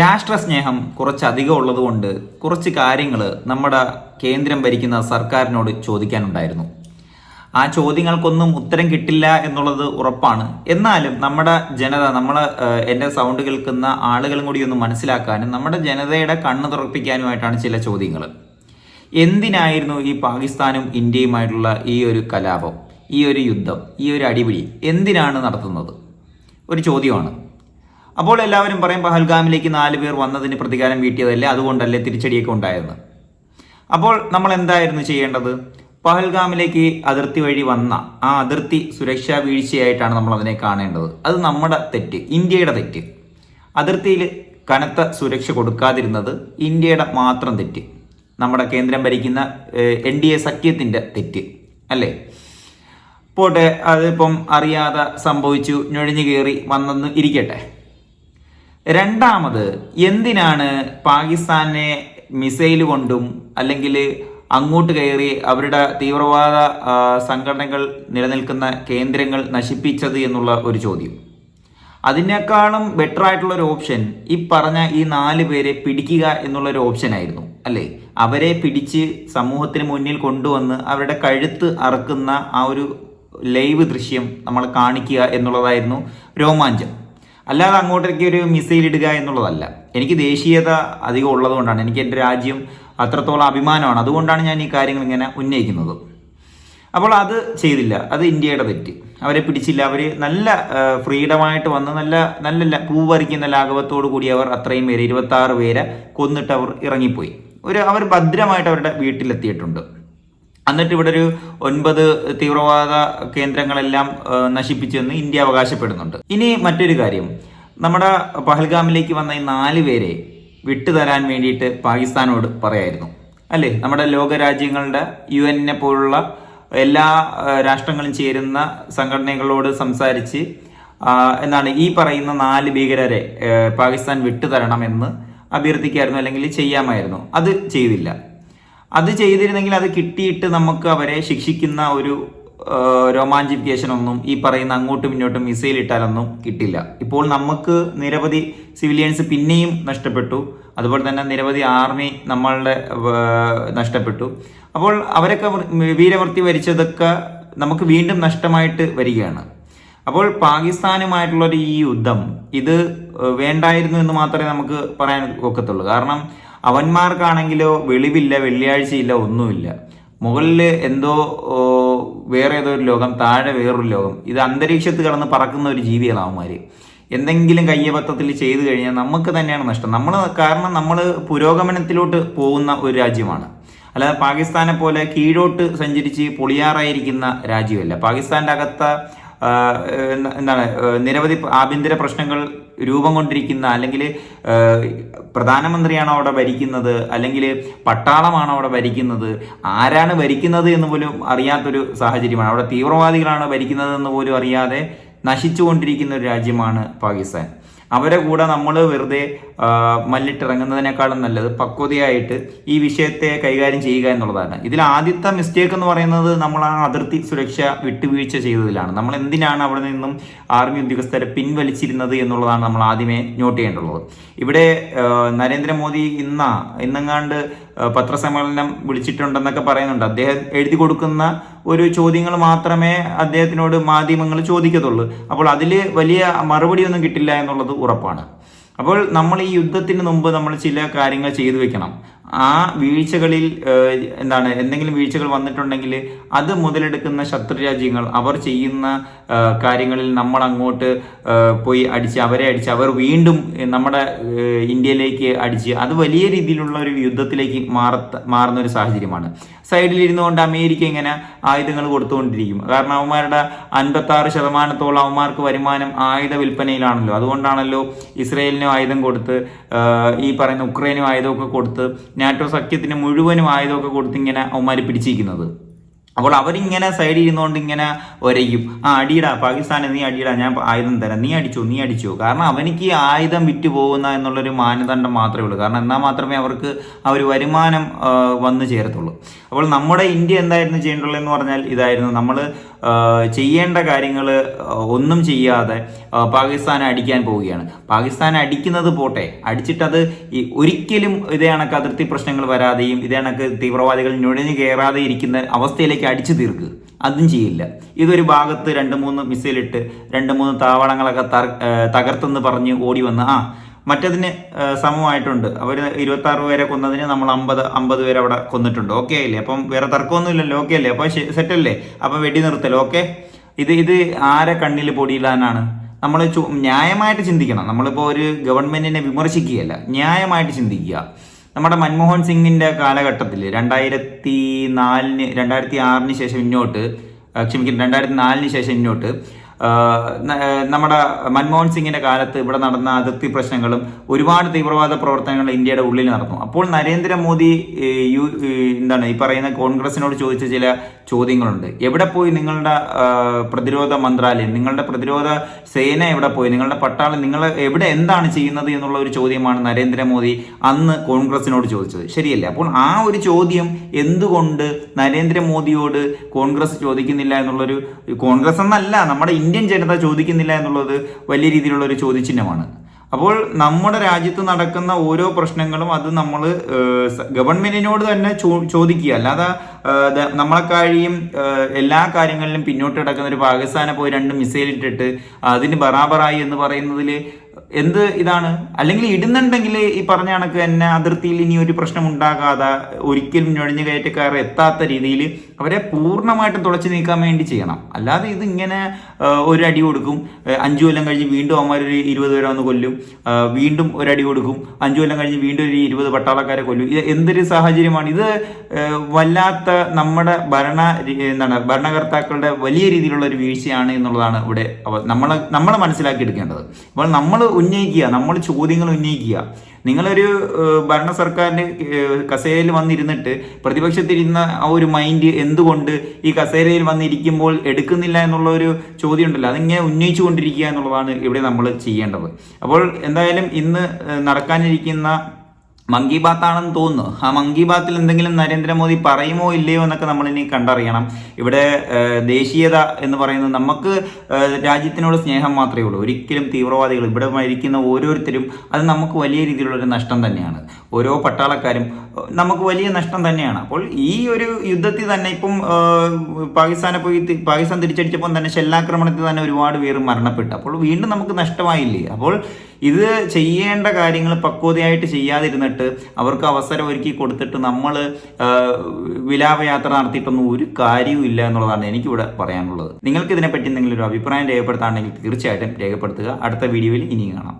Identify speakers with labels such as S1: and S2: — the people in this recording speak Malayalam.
S1: രാഷ്ട്രസ്നേഹം കുറച്ചധികം ഉള്ളതുകൊണ്ട് കുറച്ച് കാര്യങ്ങൾ നമ്മുടെ കേന്ദ്രം ഭരിക്കുന്ന സർക്കാരിനോട് ചോദിക്കാനുണ്ടായിരുന്നു. ആ ചോദ്യങ്ങൾക്കൊന്നും ഉത്തരം കിട്ടില്ല എന്നുള്ളത് ഉറപ്പാണ്. എന്നാലും നമ്മുടെ ജനത നമ്മൾ എന്റെ സൗണ്ട് കേൾക്കുന്ന ആളുകളും കൂടി ഒന്ന് മനസ്സിലാക്കാനും നമ്മുടെ ജനതയുടെ കണ്ണ് തുറപ്പിക്കാനുമായിട്ടാണ് ചില ചോദ്യങ്ങൾ എന്തിനായിരുന്നു ഈ പാകിസ്ഥാനും ഇന്ത്യയുമായിട്ടുള്ള ഈ ഒരു കലാപം ഈ ഒരു യുദ്ധം ഈ ഒരു അടിപിടി? എന്തിനാണ് നടത്തുന്നത്? ഒരു ചോദ്യമാണ്. അപ്പോൾ എല്ലാവരും പറയും പഹൽഗാമിലേക്ക് നാല് പേർ വന്നതിന് പ്രതികാരം വീട്ടിയതല്ലേ? അതുകൊണ്ടല്ലേ തിരിച്ചടിയൊക്കെ ഉണ്ടായത്? അപ്പോൾ നമ്മൾ എന്തായിരുന്നു ചെയ്യേണ്ടത്? പഹൽഗാമിലേക്ക് അതിർത്തി വഴി വന്ന ആ അതിർത്തി സുരക്ഷാ വീഴ്ചയായിട്ടാണ് നമ്മൾ അതിനെ കാണേണ്ടത്. അത് നമ്മുടെ തെറ്റ് ഇന്ത്യയുടെ തെറ്റ്. അതിർത്തിയിൽ കനത്ത സുരക്ഷ കൊടുക്കാതിരുന്നത് ഇന്ത്യയുടെ മാത്രം തെറ്റ്. നമ്മുടെ കേന്ദ്രം ഭരിക്കുന്ന എൻ ഡി എ സഖ്യത്തിന്റെ തെറ്റ് അല്ലേ? പോട്ടെ അതിപ്പം അറിയാതെ സംഭവിച്ചു ഞൊഴിഞ്ഞു കയറി വന്നെന്ന് ഇരിക്കട്ടെ. രണ്ടാമത് എന്തിനാണ് പാകിസ്ഥാനെ മിസൈൽ കൊണ്ടും അല്ലെങ്കിൽ അങ്ങോട്ട് കയറി അവരുടെ തീവ്രവാദ സംഘടനകൾ നിലനിൽക്കുന്ന കേന്ദ്രങ്ങൾ നശിപ്പിച്ചത് എന്നുള്ള ഒരു ചോദ്യം. അതിനേക്കാളും ബെറ്റർ ആയിട്ടുള്ള ഒരു ഓപ്ഷൻ ഈ പറഞ്ഞ ഈ നാല് പേരെ പിടിക്കുക എന്നുള്ള ഒരു ഓപ്ഷൻ ആയിരുന്നു അല്ലേ? അവരെ പിടിച്ച് സമൂഹത്തിന് മുന്നിൽ കൊണ്ടുവന്ന് അവരുടെ കഴുത്ത് അറക്കുന്ന ആ ഒരു ലൈവ് ദൃശ്യം നമ്മൾ കാണിക്കുക എന്നുള്ളതായിരുന്നു രോമാഞ്ചം. അല്ലാതെ അങ്ങോട്ടേക്ക് ഒരു മിസൈൽ ഇടുക എന്നുള്ളതല്ല. എനിക്ക് ദേശീയത അധികം ഉള്ളതുകൊണ്ടാണ്. എനിക്ക് എന്റെ രാജ്യം അത്രത്തോളം അഭിമാനമാണ്. അതുകൊണ്ടാണ് ഞാൻ ഈ കാര്യങ്ങൾ ഇങ്ങനെ ഉന്നയിക്കുന്നത്. അപ്പോൾ അത് ചെയ്തില്ല. അത് ഇന്ത്യയുടെ തെറ്റ്. അവരെ പിടിച്ചില്ല. അവർ നല്ല ഫ്രീഡമായിട്ട് വന്ന് നല്ല നല്ല പൂവരിക്കുന്ന ലാഘവത്തോടു കൂടി അവർ അത്രയും പേര് ഇരുപത്താറ് പേരെ കൊന്നിട്ട് അവർ ഇറങ്ങിപ്പോയി. ഒരു അവർ ഭദ്രമായിട്ട് അവരുടെ വീട്ടിലെത്തിയിട്ടുണ്ട്. എന്നിട്ട് ഇവിടെ ഒരു ഒൻപത് തീവ്രവാദ കേന്ദ്രങ്ങളെല്ലാം നശിപ്പിച്ചെന്ന് ഇന്ത്യ അവകാശപ്പെടുന്നുണ്ട്. ഇനി മറ്റൊരു കാര്യം. നമ്മുടെ പഹൽഗാമിലേക്ക് വന്ന ഈ നാല് പേരെ വിട്ടുതരാൻ വേണ്ടിയിട്ട് പാകിസ്ഥാനോട് പറയായിരുന്നു. അല്ലേ? നമ്മുടെ ലോകരാജ്യങ്ങളുടെ യു എന്നെ പോലുള്ള എല്ലാ രാഷ്ട്രങ്ങളും ചേരുന്ന സംഘടനകളോട് സംസാരിച്ച് എന്നാണ് ഈ പറയുന്ന നാല് ഭീകരരെ പാകിസ്ഥാൻ വിട്ടുതരണമെന്ന് അഭ്യർത്ഥിക്കായിരുന്നു അല്ലെങ്കിൽ ചെയ്യാമായിരുന്നു. അത് ചെയ്തില്ല. അത് ചെയ്തിരുന്നെങ്കിൽ അത് കിട്ടിയിട്ട് നമുക്ക് അവരെ ശിക്ഷിക്കുന്ന ഒരു രോമാഞ്ചിഫിക്കേഷൻ ഒന്നും ഈ പറയുന്ന അങ്ങോട്ടും ഇങ്ങോട്ടും മിസൈൽ ഇട്ടാലൊന്നും കിട്ടില്ല. ഇപ്പോൾ നമുക്ക് നിരവധി സിവിലിയൻസ് പിന്നെയും നഷ്ടപ്പെട്ടു. അതുപോലെ തന്നെ നിരവധി ആർമി നമ്മളുടെ നഷ്ടപ്പെട്ടു. അപ്പോൾ അവരൊക്കെ വീരവൃത്തി വരിച്ചതൊക്കെ നമുക്ക് വീണ്ടും നഷ്ടമായിട്ട് വരികയാണ്. അപ്പോൾ പാകിസ്ഥാനുമായിട്ടുള്ള ഈ യുദ്ധം ഇത് വേണ്ടായിരുന്നു എന്ന് മാത്രമേ നമുക്ക് പറയാൻ ഒക്കത്തുള്ളൂ. കാരണം അവന്മാർക്കാണെങ്കിലോ വെളിവില്ല വെള്ളിയാഴ്ചയില്ല ഒന്നുമില്ല. മുകളിൽ എന്തോ വേറെ ഏതോ ഒരു ലോകം താഴെ വേറൊരു ലോകം. ഇത് അന്തരീക്ഷത്ത് കടന്ന് പറക്കുന്ന ഒരു ജീവിയാണ് എന്തെങ്കിലും കയ്യബദ്ധത്തിൽ ചെയ്തു കഴിഞ്ഞാൽ നമുക്ക് തന്നെയാണ് നഷ്ടം. നമ്മൾ കാരണം നമ്മൾ പുരോഗമനത്തിലോട്ട് പോകുന്ന ഒരു രാജ്യമാണ്. അല്ലാതെ പാകിസ്ഥാനെ പോലെ കീഴോട്ട് സഞ്ചരിച്ച് പൊളിയാറായിരിക്കുന്ന രാജ്യമല്ല. പാകിസ്ഥാന്റെ അകത്ത എന്താണ് നിരവധി ആഭ്യന്തര പ്രശ്നങ്ങൾ രൂപം കൊണ്ടിരിക്കുന്ന അല്ലെങ്കിൽ പ്രധാനമന്ത്രിയാണോ അവിടെ ഭരിക്കുന്നത് അല്ലെങ്കിൽ പട്ടാളമാണ് അവിടെ ഭരിക്കുന്നത് ആരാണ് ഭരിക്കുന്നത് എന്ന് പോലും അറിയാത്തൊരു സാഹചര്യമാണ്. അവിടെ തീവ്രവാദികളാണ് ഭരിക്കുന്നത് എന്ന് പോലും അറിയാതെ നശിച്ചുകൊണ്ടിരിക്കുന്ന ഒരു രാജ്യമാണ് പാകിസ്ഥാൻ. അവരെ കൂടെ നമ്മൾ വെറുതെ മല്ലിട്ടിറങ്ങുന്നതിനേക്കാളും നല്ലത് പക്വതയായിട്ട് ഈ വിഷയത്തെ കൈകാര്യം ചെയ്യുക എന്നുള്ളതാണ്. ഇതിൽ ആദ്യത്തെ മിസ്റ്റേക്ക് എന്ന് പറയുന്നത് നമ്മൾ ആ അതിർത്തി സുരക്ഷ വിട്ടുവീഴ്ച ചെയ്തതിലാണ്. നമ്മൾ എന്തിനാണ് അവിടെ നിന്നും ആർമി ഉദ്യോഗസ്ഥരെ പിൻവലിച്ചിരുന്നത് എന്നുള്ളതാണ് നമ്മൾ ആദ്യമേ നോട്ട് ചെയ്യേണ്ടുള്ളത്. ഇവിടെ നരേന്ദ്രമോദി ഇന്ന ഇന്നെങ്ങാണ്ട് പത്രസമ്മേളനം വിളിച്ചിട്ടുണ്ടെന്നൊക്കെ പറയുന്നുണ്ട്. അദ്ദേഹം എഴുതി കൊടുക്കുന്ന ഒരു ചോദ്യങ്ങൾ മാത്രമേ അദ്ദേഹത്തിനോട് മാധ്യമങ്ങൾ ചോദിക്കത്തുള്ളൂ. അപ്പോൾ അതിൽ വലിയ മറുപടി ഒന്നും കിട്ടില്ല എന്നുള്ളത് ഉറപ്പാണ്. അപ്പോൾ നമ്മൾ ഈ യുദ്ധത്തിന് മുമ്പ് നമ്മൾ ചില കാര്യങ്ങൾ ചെയ്തു വെക്കണം. ആ വീഴ്ചകളിൽ എന്താണ് എന്തെങ്കിലും വീഴ്ചകൾ വന്നിട്ടുണ്ടെങ്കിൽ അത് മുതലെടുക്കുന്ന ശത്രു രാജ്യങ്ങൾ അവർ ചെയ്യുന്ന കാര്യങ്ങളിൽ നമ്മൾ അങ്ങോട്ട് പോയി അടിച്ച് അവരെ അടിച്ച് അവർ വീണ്ടും നമ്മുടെ ഇന്ത്യയിലേക്ക് അടിച്ച് അത് വലിയ രീതിയിലുള്ള ഒരു യുദ്ധത്തിലേക്ക് മാറുന്ന ഒരു സാഹചര്യമാണ്. സൈഡിൽ ഇരുന്നുകൊണ്ട് അമേരിക്ക ഇങ്ങനെ ആയുധങ്ങൾ കൊടുത്തുകൊണ്ടിരിക്കും. കാരണം അവന്മാരുടെ അൻപത്തി ആറ് ശതമാനത്തോളം അവന്മാർക്ക് വരുമാനം ആയുധ വിൽപ്പനയിലാണല്ലോ. അതുകൊണ്ടാണല്ലോ ഇസ്രയേലിനും ആയുധം കൊടുത്ത് ഈ പറയുന്ന ഉക്രൈനും ആയുധമൊക്കെ കൊടുത്ത് നാറ്റോ സഖ്യത്തിന് മുഴുവനും ആയുധമൊക്കെ കൊടുത്ത് ഇങ്ങനെ അവന്മാർ പിടിച്ചിരിക്കുന്നത്. അപ്പോൾ അവരിങ്ങനെ സൈഡിൽ ഇരുന്നുകൊണ്ട് ഇങ്ങനെ ഒരയും ആ അടിയിടാ പാകിസ്ഥാനെ നീ അടിയിടാ ഞാൻ ആയുധം തരാം. നീ അടിച്ചോ നീ അടിച്ചോ. കാരണം അവനിക്ക് ആയുധം വിറ്റ് പോകുന്ന എന്നുള്ളൊരു മാനദണ്ഡം മാത്രമേ ഉള്ളൂ. കാരണം എന്നാൽ മാത്രമേ അവർക്ക് ആ ഒരു വരുമാനം വന്നു ചേരത്തുള്ളൂ. അപ്പോൾ നമ്മുടെ ഇന്ത്യ എന്തായിരുന്നു ചെയ്യേണ്ടുള്ളതെന്ന് പറഞ്ഞാൽ ഇതായിരുന്നു. നമ്മൾ ചെയ്യേണ്ട കാര്യങ്ങൾ ഒന്നും ചെയ്യാതെ പാകിസ്ഥാനെ അടിക്കാൻ പോവുകയാണ്. പാകിസ്ഥാൻ അടിക്കുന്നത് പോട്ടെ. അടിച്ചിട്ടത് ഒരിക്കലും ഇതേ കണക്ക് അതിർത്തി പ്രശ്നങ്ങൾ വരാതെയും ഇതേ കണക്ക് തീവ്രവാദികൾ നുഴഞ്ഞു കയറാതെ ഇരിക്കുന്ന അവസ്ഥയിലേക്ക് അടിച്ചു തീർക്കുക അതും ചെയ്യില്ല. ഇതൊരു ഭാഗത്ത് രണ്ട് മൂന്ന് മിസൈലിട്ട് രണ്ട് മൂന്ന് താവളങ്ങളൊക്കെ തകർത്തെന്ന് പറഞ്ഞ് ഓടി വന്ന് ആ മറ്റതിന് സമമായിട്ടുണ്ട്. അവർ ഇരുപത്തി ആറ് പേരെ കൊന്നതിന് നമ്മൾ അമ്പത് അമ്പത് പേരെ അവിടെ കൊന്നിട്ടുണ്ട്. ഓക്കെ അല്ലേ? അപ്പം വേറെ തർക്കമൊന്നുമില്ലല്ലോ. ഓക്കെ അല്ലേ? അപ്പം സെറ്റല്ലേ? അപ്പം വെടി നിർത്തൽ ഓക്കെ ഇത് ഇത് ആരെ കണ്ണിൽ പൊടിയിടാനാണ് നമ്മൾ ന്യായമായിട്ട് ചിന്തിക്കണം. നമ്മളിപ്പോൾ ഒരു ഗവൺമെന്റിനെ വിമർശിക്കുകയല്ല. ന്യായമായിട്ട് ചിന്തിക്കുക. നമ്മുടെ മൻമോഹൻ സിംഗിന്റെ കാലഘട്ടത്തിൽ രണ്ടായിരത്തി നാലിന് രണ്ടായിരത്തി ആറിന് ശേഷം ഇങ്ങോട്ട് ക്ഷമിക്കുന്നു രണ്ടായിരത്തി നാലിന് ശേഷം ഇങ്ങോട്ട് നമ്മുടെ മൻമോഹൻ സിംഗിന്റെ കാലത്ത് ഇവിടെ നടന്ന അതിർത്തി പ്രശ്നങ്ങളും ഒരുപാട് തീവ്രവാദ പ്രവർത്തനങ്ങൾ ഇന്ത്യയുടെ ഉള്ളിൽ നടന്നു. അപ്പോൾ നരേന്ദ്രമോദി യു എന്താണ് ഈ പറയുന്ന കോൺഗ്രസിനോട് ചോദിച്ച ചില ചോദ്യങ്ങളുണ്ട്. എവിടെ പോയി നിങ്ങളുടെ പ്രതിരോധ മന്ത്രാലയം നിങ്ങളുടെ പ്രതിരോധ സേന എവിടെ പോയി നിങ്ങളുടെ പട്ടാളം നിങ്ങൾ എവിടെ എന്താണ് ചെയ്യുന്നത് എന്നുള്ള ഒരു ചോദ്യമാണ് നരേന്ദ്രമോദി അന്ന് കോൺഗ്രസിനോട് ചോദിച്ചത്. ശരിയല്ലേ? അപ്പോൾ ആ ഒരു ചോദ്യം എന്തുകൊണ്ട് നരേന്ദ്രമോദിയോട് കോൺഗ്രസ് ചോദിക്കുന്നില്ല എന്നുള്ളൊരു കോൺഗ്രസ് എന്നല്ല നമ്മുടെ ഇന്ത്യൻ ജനത ചോദിക്കുന്നില്ല എന്നുള്ളത് വലിയ രീതിയിലുള്ള ഒരു ചോദ്യചിഹ്നമാണ്. അപ്പോൾ നമ്മുടെ രാജ്യത്ത് നടക്കുന്ന ഓരോ പ്രശ്നങ്ങളും അത് നമ്മൾ ഗവൺമെന്റിനോട് തന്നെ ചോദിക്കുക. അല്ലാതെ നമ്മളെക്കാഴിയും എല്ലാ കാര്യങ്ങളിലും പിന്നോട്ട് കിടക്കുന്ന ഒരു പാകിസ്ഥാനെ പോയി രണ്ട് മിസൈൽ ഇട്ടിട്ട് അതിന് ബറാബറായി എന്ന് പറയുന്നതിൽ എന്ത് ഇതാണ്? അല്ലെങ്കിൽ ഇടുന്നുണ്ടെങ്കിൽ ഈ പറഞ്ഞ കണക്ക് തന്നെ അതിർത്തിയിൽ ഇനി ഒരു പ്രശ്നം ഉണ്ടാകാതെ ഒരിക്കലും നുഴഞ്ഞു കയറ്റക്കാർ എത്താത്ത രീതിയിൽ അവരെ പൂർണമായിട്ടും തുളച്ചു നീക്കാൻ വേണ്ടി ചെയ്യണം. അല്ലാതെ ഇത് ഇങ്ങനെ ഒരു അടി കൊടുക്കും. അഞ്ചു കൊല്ലം കഴിഞ്ഞ് വീണ്ടും അവന്മാർ ഒരു ഇരുപത് പേരെ വന്ന് കൊല്ലും. വീണ്ടും ഒരു അടി കൊടുക്കും. അഞ്ചു കൊല്ലം കഴിഞ്ഞ് വീണ്ടും ഒരു ഇരുപത് പട്ടാളക്കാരെ കൊല്ലും. ഇത് എന്തൊരു സാഹചര്യമാണ്? ഇത് വല്ലാത്ത നമ്മുടെ ഭരണ എന്താണ് ഭരണകർത്താക്കളുടെ വലിയ രീതിയിലുള്ള ഒരു വീഴ്ചയാണ് എന്നുള്ളതാണ് ഇവിടെ നമ്മൾ നമ്മൾ മനസ്സിലാക്കി എടുക്കേണ്ടത് അപ്പോൾ നമ്മൾ ഉന്നയിക്കുക നമ്മൾ ചോദ്യങ്ങൾ ഉന്നയിക്കുക. നിങ്ങളൊരു ഭരണ സർക്കാരിന്റെ കസേരയിൽ വന്നിരുന്നിട്ട് പ്രതിപക്ഷത്തിരുന്ന ആ ഒരു മൈൻഡ് എന്തുകൊണ്ട് ഈ കസേരയിൽ വന്നിരിക്കുമ്പോൾ എടുക്കുന്നില്ല എന്നുള്ള ഒരു ചോദ്യം ഉണ്ടല്ലോ. അതിങ്ങനെ ഉന്നയിച്ചു കൊണ്ടിരിക്കുക എന്നുള്ളതാണ് ഇവിടെ നമ്മൾ ചെയ്യേണ്ടത്. അപ്പോൾ എന്തായാലും ഇന്ന് നടക്കാനിരിക്കുന്ന മങ്കി ബാത്ത് ആണെന്ന് തോന്നുന്നു. ആ മങ്കി ബാത്തിൽ എന്തെങ്കിലും നരേന്ദ്രമോദി പറയുമോ ഇല്ലയോ എന്നൊക്കെ നമ്മളിനി കണ്ടറിയണം. ഇവിടെ ദേശീയത എന്ന് പറയുന്നത് നമുക്ക് രാജ്യത്തിനോട് സ്നേഹം മാത്രമേ ഉള്ളൂ. ഒരിക്കലും തീവ്രവാദികൾ ഇവിടെ മരിക്കുന്ന ഓരോരുത്തരും അത് നമുക്ക് വലിയ രീതിയിലുള്ളൊരു നഷ്ടം തന്നെയാണ്. ഓരോ പട്ടാളക്കാരും നമുക്ക് വലിയ നഷ്ടം തന്നെയാണ്. അപ്പോൾ ഈ ഒരു യുദ്ധത്തിൽ തന്നെ ഇപ്പം പാകിസ്ഥാനെ പോയി പാകിസ്ഥാൻ തിരിച്ചടിച്ചപ്പോൾ തന്നെ ഷെല്ലാക്രമണത്തിൽ തന്നെ ഒരുപാട് പേര് മരണപ്പെട്ടു. അപ്പോൾ വീണ്ടും നമുക്ക് നഷ്ടമായില്ലേ? അപ്പോൾ ഇത് ചെയ്യേണ്ട കാര്യങ്ങൾ പക്വതയായിട്ട് ചെയ്യാതിരുന്നിട്ട് അവർക്ക് അവസരം ഒരുക്കി കൊടുത്തിട്ട് നമ്മൾ വിലാപയാത്ര നടത്തിയിട്ടൊന്നും ഒരു കാര്യവും ഇല്ല എന്നുള്ളതാണ് എനിക്കിവിടെ പറയാനുള്ളത്. നിങ്ങൾക്ക് ഇതിനെപ്പറ്റി എന്തെങ്കിലും ഒരു അഭിപ്രായം രേഖപ്പെടുത്താണെങ്കിൽ തീർച്ചയായിട്ടും രേഖപ്പെടുത്തുക. അടുത്ത വീഡിയോയിൽ ഇനിയും കാണാം.